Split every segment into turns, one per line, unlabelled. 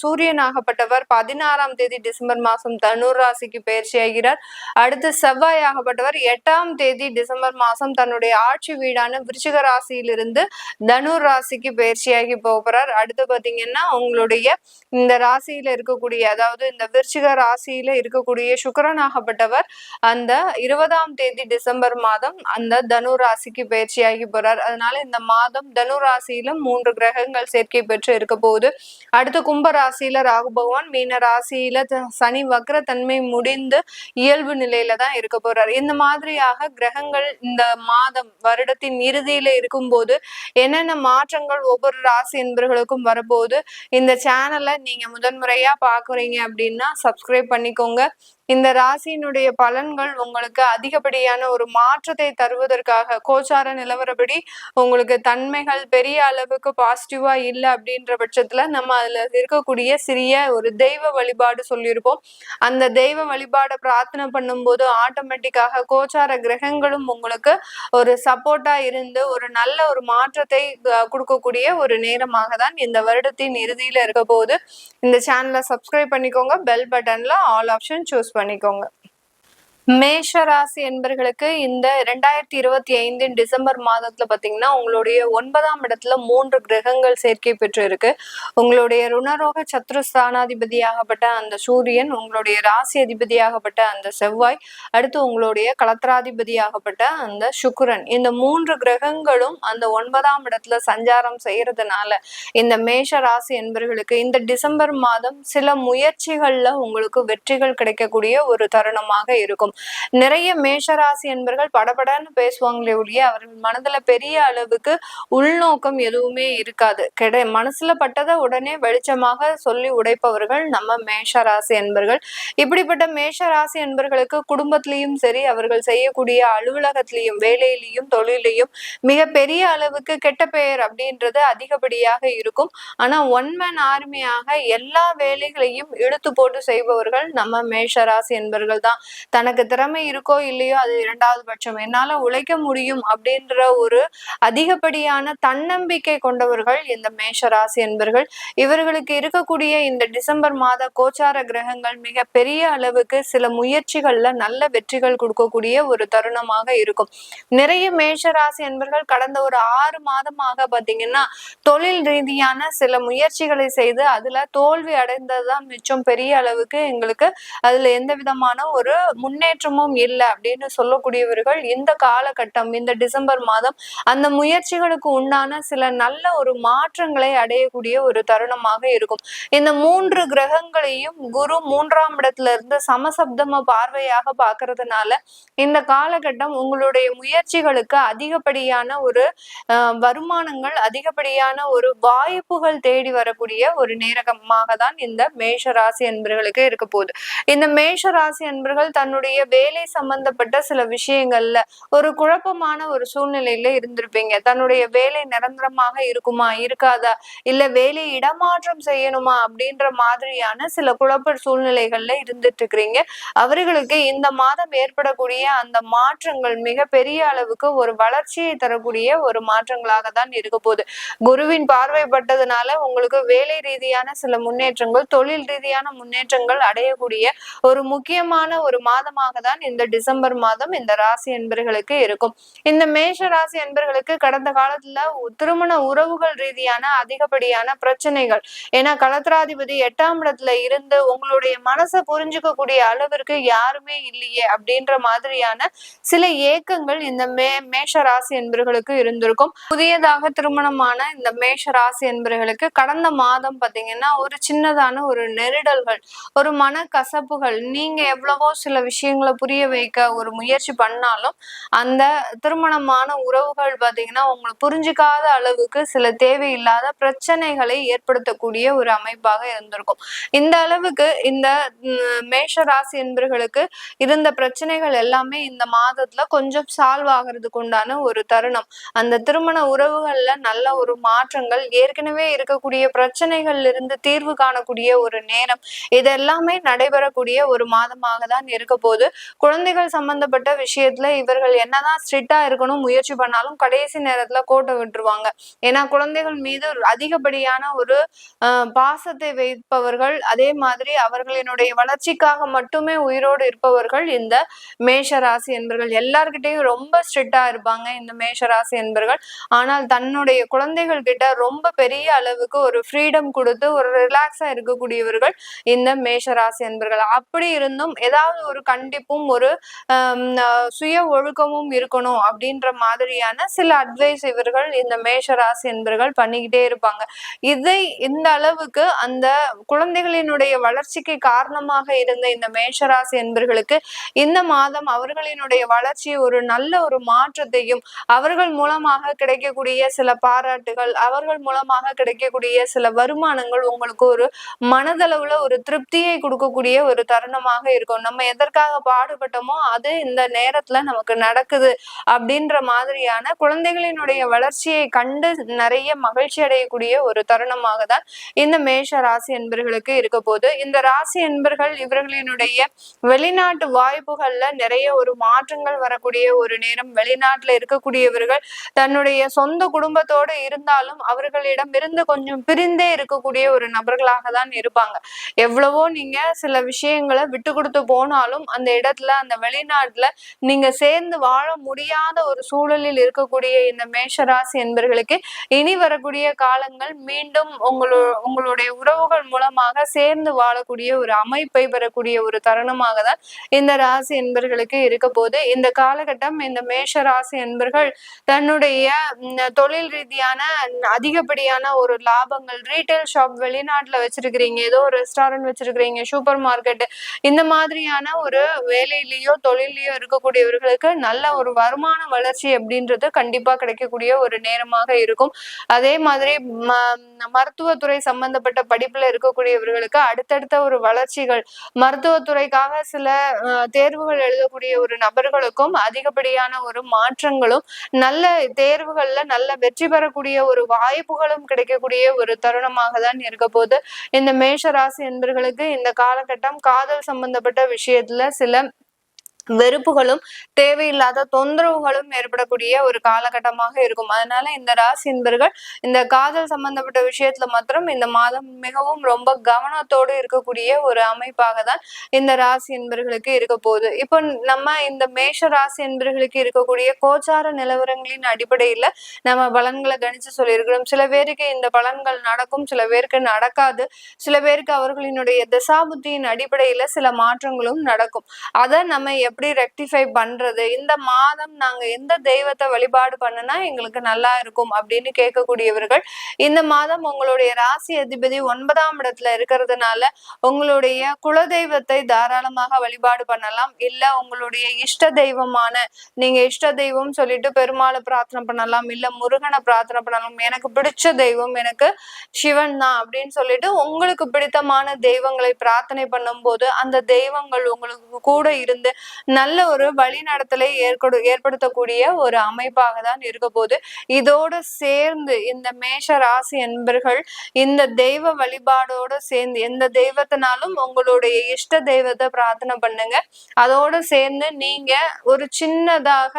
சூரியனாகப்பட்டவர் பதினாறாம் தேதி டிசம்பர் மாசம் தனுர் ராசிக்கு பயிற்சி ஆகிறார். அடுத்து செவ்வாய் ஆகப்பட்டவர் எட்டாம் தேதி டிசம்பர் மாசம் தன்னுடைய ஆட்சி வீடான விருச்சிக ராசியிலிருந்து தனுர் ராசிக்கு பயிற்சியாகி போகிறார் அடுத்து பாத்தீங்கன்னா உங்களுடைய இந்த ராசியில இருக்கக்கூடிய அதாவது இந்த விருச்சிக ராசியில இருக்கக்கூடிய சுக்கிரனாகப்பட்டவர் அந்த இருபதாம் தேதி டிசம்பர் மாதம் அந்த தனு ராசிக்கு பயிற்சியாகி போறார். அதனால இந்த மாதம் தனு ராசியிலும் மூன்று கிரகங்கள் சேர்க்கை பெற்று இருக்க போகுது. அடுத்து கும்ப ராசியில ராகு பகவான் மீன ராசியில சனி வக்ர தன்மை முடிந்து இயல்பு நிலையில தான் இருக்க போறார். இந்த மாதிரியாக கிரகங்கள் இந்த மாதம் வருடத்தின் இறுதியில இருக்கும்போது என்னென்ன மாற்றங்கள் ஒவ்வொரு ராசி என்பர்களுக்கும் வரப்போகுது இந்த சேனலை நீங்க முதன்முறையா பாக்குறீங்க அப்படின்னா சப்ஸ்கிரைப் பண்ணிக்கோங்க. இந்த ராசியினுடைய பலன்கள் உங்களுக்கு அதிகப்படியான ஒரு மாற்றத்தை தருவதற்காக கோச்சார நிலவரப்படி உங்களுக்கு தன்மைகள் பெரிய அளவுக்கு பாசிட்டிவா இல்லை அப்படின்ற பட்சத்துல நம்ம அதுல இருக்கக்கூடிய சிறிய ஒரு தெய்வ வழிபாடு சொல்லியிருப்போம் அந்த தெய்வ வழிபாடை பிரார்த்தனை பண்ணும்போது ஆட்டோமேட்டிக்காக கோச்சார கிரகங்களும் உங்களுக்கு ஒரு சப்போர்ட்டா இருந்து ஒரு நல்ல ஒரு மாற்றத்தை கொடுக்கக்கூடிய ஒரு நேரமாக தான் இந்த வருடத்தின் இறுதியில இருக்க போது இந்த சேனலை சப்ஸ்கிரைப் பண்ணிக்கோங்க. பெல் பட்டன்ல ஆல் ஆப்ஷன் சூஸ் பண்ணிக்கோங்க. மேஷ ராசி என்பர்களுக்கு இந்த இரண்டாயிரத்தி இருபத்தி ஐந்தின் டிசம்பர் மாதத்துல பாத்தீங்கன்னா உங்களுடைய ஒன்பதாம் இடத்துல மூன்று கிரகங்கள் சேர்க்கை பெற்று இருக்கு உங்களுடைய ருணரோக சத்ருஸ்தானாதிபதியாகப்பட்ட அந்த சூரியன் உங்களுடைய ராசி அதிபதியாகப்பட்ட அந்த செவ்வாய் அடுத்து உங்களுடைய கலத்திராதிபதியாகப்பட்ட அந்த சுக்குரன். இந்த மூன்று கிரகங்களும் அந்த ஒன்பதாம் இடத்துல சஞ்சாரம் செய்யறதுனால இந்த மேஷ ராசி என்பர்களுக்கு இந்த டிசம்பர் மாதம் சில முயற்சிகள்ல உங்களுக்கு வெற்றிகள் கிடைக்கக்கூடிய ஒரு தருணமாக இருக்கும். நிறைய மேஷராசி என்பர்கள் படபடன்னு பேசுவாங்களே ஒழிய அவர்கள் மனதுல பெரிய அளவுக்கு உள்நோக்கம் எதுவுமே இருக்காது. கிடை மனசுல பட்டதை உடனே வெளிச்சமாக சொல்லி உடைப்பவர்கள் நம்ம மேஷராசி என்பர்கள் இப்படிப்பட்ட மேஷராசி என்பர்களுக்கு குடும்பத்திலையும் சரி அவர்கள் செய்யக்கூடிய அலுவலகத்திலையும் வேலையிலையும் தொழிலையும் மிக பெரிய அளவுக்கு கெட்ட பெயர் அப்படின்றது அதிகப்படியாக இருக்கும். ஆனா ஒன் மேன் ஆர்மியாக எல்லா வேலைகளையும் இழுத்து போட்டு செய்பவர்கள் நம்ம மேஷராசி என்பர்கள் தான். தனக்கு திறமை இருக்கோ இல்லையோ அது இரண்டாவது பட்சம். என்னால உழைக்க முடியும் அப்படின்ற ஒரு அதிகப்படியான தன்னம்பிக்கை கொண்டவர்கள் இந்த மேஷ ராசி என்பர்கள். இவர்களுக்கு இருக்கக்கூடிய இந்த டிசம்பர் மாத கோச்சார கிரகங்கள் மிக பெரிய அளவுக்கு சில முயற்சிகள்ல நல்ல வெற்றிகள் கொடுக்கக்கூடிய ஒரு தருணமாக இருக்கும். நிறைய மேஷ ராசி என்பர்கள் கடந்த ஒரு ஆறு மாதமாக பாத்தீங்கன்னா தொழில் ரீதியான சில முயற்சிகளை செய்து அதுல தோல்வி அடைந்ததுதான் மிச்சம் பெரிய அளவுக்கு எங்களுக்கு அதுல எந்த விதமான ஒரு முன்னேற்றமும் இல்லை அப்படின்னு சொல்லக்கூடியவர்கள் இந்த காலகட்டம் இந்த டிசம்பர் மாதம் அந்த முயற்சிகளுக்கு உண்டான சில நல்ல ஒரு மாற்றங்களை அடையக்கூடிய ஒரு தருணமாக இருக்கும். இந்த மூன்று கிரகங்களையும் குரு மூன்றாம் இடத்துல இருந்து சமசப்தம பார்வையாக பார்க்கறதுனால இந்த காலகட்டம் உங்களுடைய முயற்சிகளுக்கு அதிகப்படியான ஒரு வருமானங்கள் அதிகப்படியான ஒரு வாய்ப்புகள் தேடி வரக்கூடிய ஒரு நேரகமாக தான் இந்த மேஷ ராசி என்பர்களுக்கு இருக்க போகுது. இந்த மேஷ ராசி என்பர்கள் தன்னுடைய வேலை சம்பந்தப்பட்ட சில விஷயங்கள்ல ஒரு குழப்பமான ஒரு சூழ்நிலையில இருந்திருப்பீங்க. தன்னுடைய வேலை நிரந்தரமாக இருக்குமா இருக்காதா இல்ல வேலை இடமாற்றம் செய்யணுமா அப்படின்ற மாதிரியான சில குழப்ப சூழ்நிலைகள்ல இருந்துட்டு இருக்கிறீங்க அவர்களுக்கு இந்த மாதம் ஏற்படக்கூடிய அந்த மாற்றங்கள் மிக பெரிய அளவுக்கு ஒரு வளர்ச்சியை தரக்கூடிய ஒரு மாற்றங்களாக தான் இருக்க போகுது. குருவின் பார்வைப்பட்டதுனால உங்களுக்கு வேலை ரீதியான சில முன்னேற்றங்கள் தொழில் ரீதியான முன்னேற்றங்கள் அடையக்கூடிய ஒரு முக்கியமான ஒரு மாதமாக தான் இந்த டிசம்பர் மாதம் இந்த ராசி என்பர்களுக்கு இருக்கும். இந்த மேஷ ராசி என்பர்களுக்கு கடந்த காலத்துல திருமண உறவுகள் ரீதியான அதிகப்படியான பிரச்சனைகள். ஏன்னா கலத்திராதிபதி எட்டாம் இடத்துல இருந்து உங்களுடைய மனசை புரிஞ்சுக்கக்கூடிய அளவிற்கு யாருமே இல்லையே அப்படின்ற மாதிரியான சில ஏக்கங்கள் இந்த மே மேஷ ராசி என்பர்களுக்கு இருந்திருக்கும். புதியதாக திருமணமான இந்த மேஷ ராசி என்பர்களுக்கு கடந்த மாதம் பாத்தீங்கன்னா ஒரு சின்னதான ஒரு நெருடல்கள் ஒரு மன கசப்புகள் நீங்க எவ்வளவோ சில விஷயங்கள் விஷயங்களை புரிய வைக்க ஒரு முயற்சி பண்ணாலும் அந்த திருமணமான உறவுகள் பார்த்தீங்கன்னா அவங்களை புரிஞ்சுக்காத அளவுக்கு சில தேவையில்லாத பிரச்சனைகளை ஏற்படுத்தக்கூடிய ஒரு அமைப்பாக இருந்திருக்கும். இந்த அளவுக்கு இந்த மேஷ ராசி என்பர்களுக்கு இருந்த பிரச்சனைகள் எல்லாமே இந்த மாதத்துல கொஞ்சம் சால்வ் ஆகிறதுக்கு உண்டான ஒரு தருணம். அந்த திருமண உறவுகள்ல நல்ல ஒரு மாற்றங்கள் ஏற்கனவே இருக்கக்கூடிய பிரச்சனைகள்ல இருந்து தீர்வு காணக்கூடிய ஒரு நேரம் இது எல்லாமே நடைபெறக்கூடிய ஒரு மாதமாக தான் இருக்க போது குழந்தைகள் சம்பந்தப்பட்ட விஷயத்துல இவர்கள் என்னதான் ஸ்ட்ரிக்டா இருக்கணும் முயற்சி பண்ணாலும் கடைசி நேரத்துல கோட்டை விட்டுருவாங்க. ஏன்னா குழந்தைகள் மீது அதிகப்படியான ஒரு பாசத்தை வைப்பவர்கள் அதே மாதிரி அவர்களினுடைய வளர்ச்சிக்காக மட்டுமே உயிரோடு இருப்பவர்கள் இந்த மேஷ ராசி என்பர்கள். எல்லார்கிட்டையும் ரொம்ப ஸ்ட்ரிக்டா இருப்பாங்க இந்த மேஷ ராசி என்பர்கள். ஆனால் தன்னுடைய குழந்தைகள் கிட்ட ரொம்ப பெரிய அளவுக்கு ஒரு ஃப்ரீடம் கொடுத்து ஒரு ரிலாக்ஸா இருக்கக்கூடியவர்கள் இந்த மேஷ ராசி என்பர்கள். அப்படி இருந்தும் ஏதாவது ஒரு கண்டிப்பும் ஒரு சுய ஒழுக்கமும் இருக்கணும் அப்படின்ற மாதிரியான சில அட்வைஸ் இவர்கள் இந்த மேஷ ராசி என்பர்கள் பண்ணிக்கிட்டே இருப்பாங்க. இதை இந்த அளவுக்கு அந்த குழந்தைகளினுடைய வளர்ச்சிக்கு காரணமாக இருந்த இந்த மேஷராசி என்பர்களுக்கு இந்த மாதம் அவர்களினுடைய வளர்ச்சி ஒரு நல்ல ஒரு மாற்றத்தையும் அவர்கள் மூலமாக கிடைக்கக்கூடிய சில பாராட்டுகள் அவர்கள் மூலமாக கிடைக்கக்கூடிய சில வருமானங்கள் உங்களுக்கு ஒரு மனதளவுல ஒரு திருப்தியை கொடுக்கக்கூடிய ஒரு தருணமாக இருக்கும். நம்ம எதற்காக பாடுபட்டோமோ அது இந்த நேரத்துல நமக்கு நடக்குது அப்படின்ற மாதிரியான குழந்தைகளினுடைய வளர்ச்சியை கண்டு நிறைய மகிழ்ச்சி அடையக்கூடிய ஒரு தருணமாக தான் இந்த மேஷ ராசி என்பர்களுக்கு இருக்க போது இந்த ராசி என்பர்கள் இவர்களினுடைய வெளிநாட்டு வாய்ப்புகள்ல நிறைய ஒரு மாற்றங்கள் வரக்கூடிய ஒரு நேரம். வெளிநாட்டுல இருக்கக்கூடியவர்கள் தன்னுடைய சொந்த குடும்பத்தோடு இருந்தாலும் அவர்களிடம் இருந்து கொஞ்சம் பிரிந்தே இருக்கக்கூடிய ஒரு நபர்களாக தான் இருப்பாங்க. எவ்வளவோ நீங்க சில விஷயங்களை விட்டு கொடுத்து போனாலும் அந்த இடத்துல அந்த வெளிநாட்டுல நீங்க சேர்ந்து வாழ முடியாத ஒரு சூழலில் இருக்கக்கூடிய இந்த மேஷராசி என்பர்களுக்கு இனி வரக்கூடிய காலங்கள் மீண்டும் உங்களோ உங்களுடைய உறவுகள் மூலமாக சேர்ந்து வாழக்கூடிய ஒரு அமைப்பை பெறக்கூடிய ஒரு தருணமாக தான் இந்த ராசி என்பர்களுக்கு இருக்க போது இந்த காலகட்டம் இந்த மேஷ ராசி என்பர்கள் தன்னுடைய தொழில் ரீதியான அதிகப்படியான ஒரு லாபங்கள் ரீட்டைல் ஷாப் வெளிநாட்டுல வச்சிருக்கிறீங்க ஏதோ ஒரு ரெஸ்டாரண்ட் வச்சிருக்கிறீங்க சூப்பர் மார்க்கெட் இந்த மாதிரியான ஒரு வேலையிலயோ தொழிலையோ இருக்கக்கூடியவர்களுக்கு நல்ல ஒரு வருமான வளர்ச்சி அப்படின்றது கண்டிப்பா கிடைக்கக்கூடிய ஒரு நேரமாக இருக்கும். அதே மாதிரி மருத்துவத்துறை சம்பந்தப்பட்ட படிப்புல இருக்கக்கூடியவர்களுக்கு அடுத்தடுத்த ஒரு வளர்ச்சிகள் மருத்துவத்துறைக்காக சில தேர்வுகள் எழுதக்கூடிய ஒரு நபர்களுக்கும் அதிகப்படியான ஒரு மாற்றங்களும் நல்ல தேர்வுகள்ல நல்ல வெற்றி பெறக்கூடிய ஒரு வாய்ப்புகளும் கிடைக்கக்கூடிய ஒரு தருணமாக தான் இருக்க போது இந்த மேஷராசி என்பர்களுக்கு இந்த காலகட்டம் காதல் சம்பந்தப்பட்ட விஷயத்துல சில മൂലം வெறுப்புகளும் தேவையில்லாத தொந்தரவுகளும் ஏற்படக்கூடிய ஒரு காலகட்டமாக இருக்கும். அதனால இந்த ராசி என்பர்கள் இந்த காதல் சம்பந்தப்பட்ட விஷயத்துல மாத்திரம் இந்த மாதம் மிகவும் ரொம்ப கவனத்தோடு இருக்கக்கூடிய ஒரு அமைப்பாக தான் இந்த ராசி என்பர்களுக்கு இருக்க போகுது. இப்போ நம்ம இந்த மேஷ ராசி என்பர்களுக்கு இருக்கக்கூடிய கோச்சார நிலவரங்களின் அடிப்படையில நம்ம பலன்களை கணிச்சு சொல்லியிருக்கிறோம். சில பேருக்கு இந்த பலன்கள் நடக்கும் சில பேருக்கு நடக்காது. சில பேருக்கு அவர்களினுடைய தசாபுத்தியின் அடிப்படையில சில மாற்றங்களும் நடக்கும். அதை நம்ம எப்படி ரெக்டிஃபை பண்றது? இந்த மாதம் நாங்க எந்த தெய்வத்தை வழிபாடு பண்ணுனா எங்களுக்கு நல்லா இருக்கும் அப்படின்னு கேட்கக்கூடியவர்கள் இந்த மாதம் உங்களுடைய ராசி அதிபதி ஒன்பதாம் இடத்துல இருக்கிறதுனால உங்களுடைய குலதெய்வத்தை தாராளமாக வழிபாடு பண்ணலாம். இல்ல உங்களுடைய இஷ்ட தெய்வமான நீங்க இஷ்ட தெய்வம் சொல்லிட்டு பெருமாளை பிரார்த்தனை பண்ணலாம். இல்ல முருகனை பிரார்த்தனை பண்ணலாம். எனக்கு பிடிச்ச தெய்வம் எனக்கு சிவன் தான் அப்படின்னு சொல்லிட்டு உங்களுக்கு பிடித்தமான தெய்வங்களை பிரார்த்தனை பண்ணும்போது அந்த தெய்வங்கள் உங்களுக்கு கூட இருந்து நல்ல ஒரு வழிநடத்தலை ஏற்படு ஏற்படுத்தக்கூடிய ஒரு அமைப்பாக தான் இருக்க போது இதோடு சேர்ந்து இந்த மேஷ ராசி என்பர்கள் இந்த தெய்வ வழிபாடோடு சேர்ந்து எந்த தெய்வத்தினாலும் உங்களுடைய இஷ்ட தெய்வத்தை பிரார்த்தனை பண்ணுங்க. அதோடு சேர்ந்து நீங்க ஒரு சின்னதாக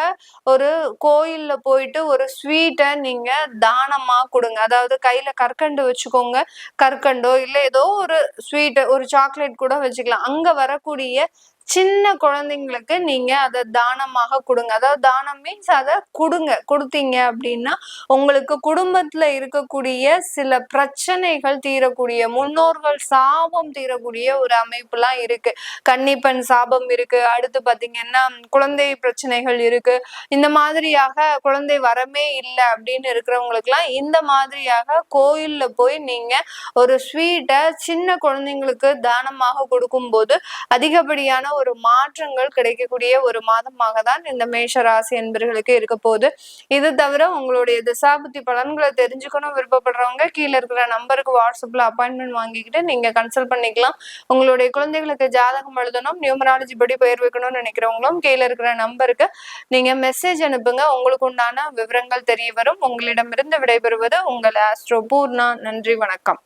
ஒரு கோயில்ல போயிட்டு ஒரு ஸ்வீட்டை நீங்க தானமா கொடுங்க. அதாவது கையில கற்கண்டு வச்சுக்கோங்க. கற்கண்டோ இல்லை ஏதோ ஒரு ஸ்வீட்டு ஒரு சாக்லேட் கூட வச்சுக்கலாம். அங்க வரக்கூடிய சின்ன குழந்தைங்களுக்கு நீங்க அதை தானமாக கொடுங்க. அதாவது தானம் மீன்ஸ் அதை கொடுங்க. கொடுத்தீங்க அப்படின்னா உங்களுக்கு குடும்பத்துல இருக்கக்கூடிய சில பிரச்சனைகள் தீரக்கூடிய முன்னோர்கள் சாபம் தீரக்கூடிய ஒரு அமைப்புலாம் இருக்கு. கன்னிப்பெண் சாபம் இருக்கு. அடுத்து பாத்தீங்கன்னா குழந்தை பிரச்சனைகள் இருக்கு. இந்த மாதிரியாக குழந்தை வரமே இல்லை அப்படின்னு இருக்கிறவங்களுக்குலாம் இந்த மாதிரியாக கோயில்ல போய் நீங்க ஒரு ஸ்வீட்டை சின்ன குழந்தைங்களுக்கு தானமாக கொடுக்கும்போது அதிகப்படியான ஒரு மாற்றங்கள் கிடைக்கக்கூடிய ஒரு மாதமாக தான் இந்த மேஷ ராசி என்பர்களுக்கு இருக்க போகுது. இது தவிர உங்களுடைய திசாபுத்தி பலன்களை தெரிஞ்சுக்கணும் விருப்பப்படுறவங்க கீழே இருக்கிற நம்பருக்கு வாட்ஸ்அப்ல அப்பாயின்மெண்ட் வாங்கிக்கிட்டு நீங்க கன்சல்ட் பண்ணிக்கலாம். உங்களுடைய குழந்தைகளுக்கு ஜாதகம் எழுதணும் நியூமராலஜி படி பெயர் வைக்கணும்னு நினைக்கிறவங்களும் கீழே இருக்கிற நம்பருக்கு நீங்க மெசேஜ் அனுப்புங்க. உங்களுக்கு உண்டான விவரங்கள் தெரிய வரும். உங்களிடமிருந்து விடைபெறுவது உங்கள் ஆஸ்ட்ரோ பூர்ணா. நன்றி வணக்கம்.